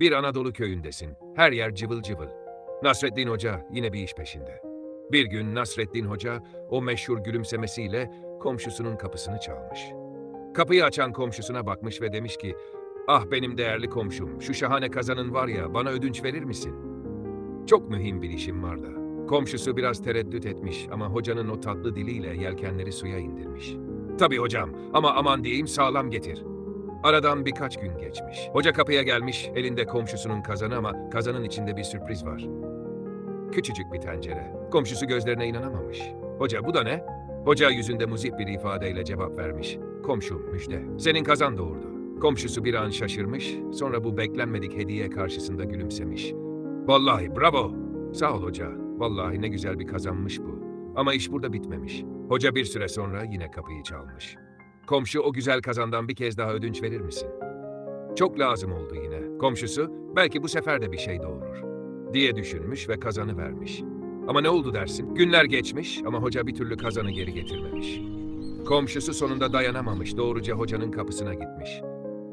Bir Anadolu köyündesin. Her yer cıvıl cıvıl. Nasreddin Hoca yine bir iş peşinde. Bir gün Nasreddin Hoca o meşhur gülümsemesiyle komşusunun kapısını çalmış. Kapıyı açan komşusuna bakmış ve demiş ki, Ah benim değerli komşum, şu şahane kazanın var ya bana ödünç verir misin? Çok mühim bir işim var da. Komşusu biraz tereddüt etmiş ama hocanın o tatlı diliyle yelkenleri suya indirmiş. Tabii hocam ama aman diyeyim sağlam getir. Aradan birkaç gün geçmiş. Hoca kapıya gelmiş, elinde komşusunun kazanı ama kazanın içinde bir sürpriz var. Küçücük bir tencere. Komşusu gözlerine inanamamış. Hoca bu da ne? Hoca yüzünde muzip bir ifadeyle cevap vermiş. Komşum müjde. Senin kazan doğurdu. Komşusu bir an şaşırmış, sonra bu beklenmedik hediye karşısında gülümsemiş. Vallahi bravo. Sağ ol hoca. Vallahi ne güzel bir kazanmış bu. Ama iş burada bitmemiş. Hoca bir süre sonra yine kapıyı çalmış. Komşu o güzel kazandan bir kez daha ödünç verir misin? Çok lazım oldu yine. Komşusu belki bu sefer de bir şey doğurur diye düşünmüş ve kazanı vermiş. Ama ne oldu dersin? Günler geçmiş ama hoca bir türlü kazanı geri getirmemiş. Komşusu sonunda dayanamamış, doğruca hocanın kapısına gitmiş.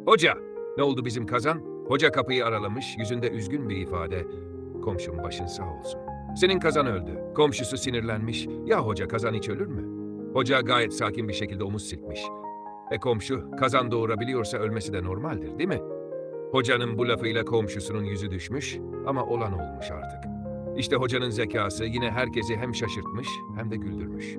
Hoca, ne oldu bizim kazan? Hoca kapıyı aralamış, yüzünde üzgün bir ifade. Komşum başın sağ olsun. Senin kazan öldü. Komşusu sinirlenmiş. Ya hoca kazan hiç ölür mü? Hoca gayet sakin bir şekilde omuz silkmiş. E komşu, kazan doğurabiliyorsa ölmesi de normaldir değil mi? Hocanın bu lafıyla komşusunun yüzü düşmüş ama olan olmuş artık. İşte hocanın zekası yine herkesi hem şaşırtmış hem de güldürmüş.